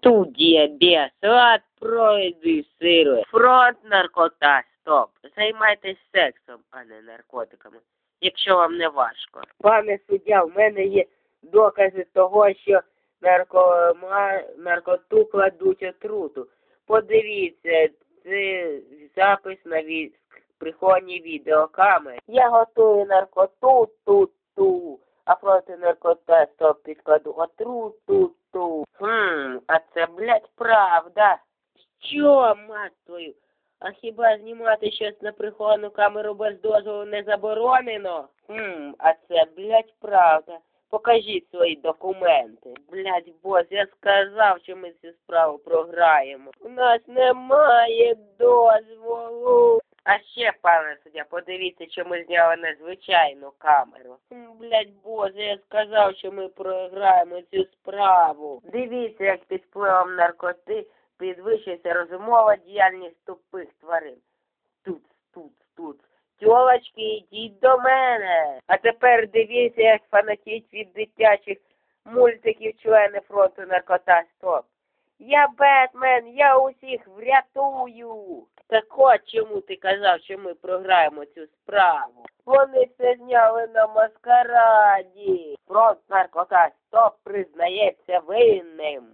Студія Біасад продюсирує. Фронт наркота. Стоп. Займайтесь сексом, а не наркотиками. Якщо вам не важко. Пане суддя, в мене є докази того, що наркома... наркоту кладуть отруту. Подивіться, це запис на ві... прихованій відеокамері. Я готую наркоту ту-ту, а проти наркота стоп підкладу отруту ту. Хм, а це, блядь, правда. Що, мать твою? А хіба знімати щось на приховану камеру без дозволу не заборонено? Хм, а це, блядь, правда. Покажіть свої документи. Блядь, бос, я сказав, що ми цю справу програємо. У нас немає дозволу. А ще, пане суддя, подивіться, що ми зняли незвичайну камеру. М, Блядь, боже, я сказав, що ми програємо цю справу. Дивіться, як під впливом наркоти підвищується розумова діяльність тупих тварин. Тут, тут, тут. Тьолочки, йдіть до мене. А тепер дивіться, як фанатіть від дитячих мультиків члени фронту наркота стоп. Я Бетмен, я усіх врятую. Так от чому ти казав, що ми програємо цю справу? Вони це зняли на маскараді. Фронт наркота стоп признається винним.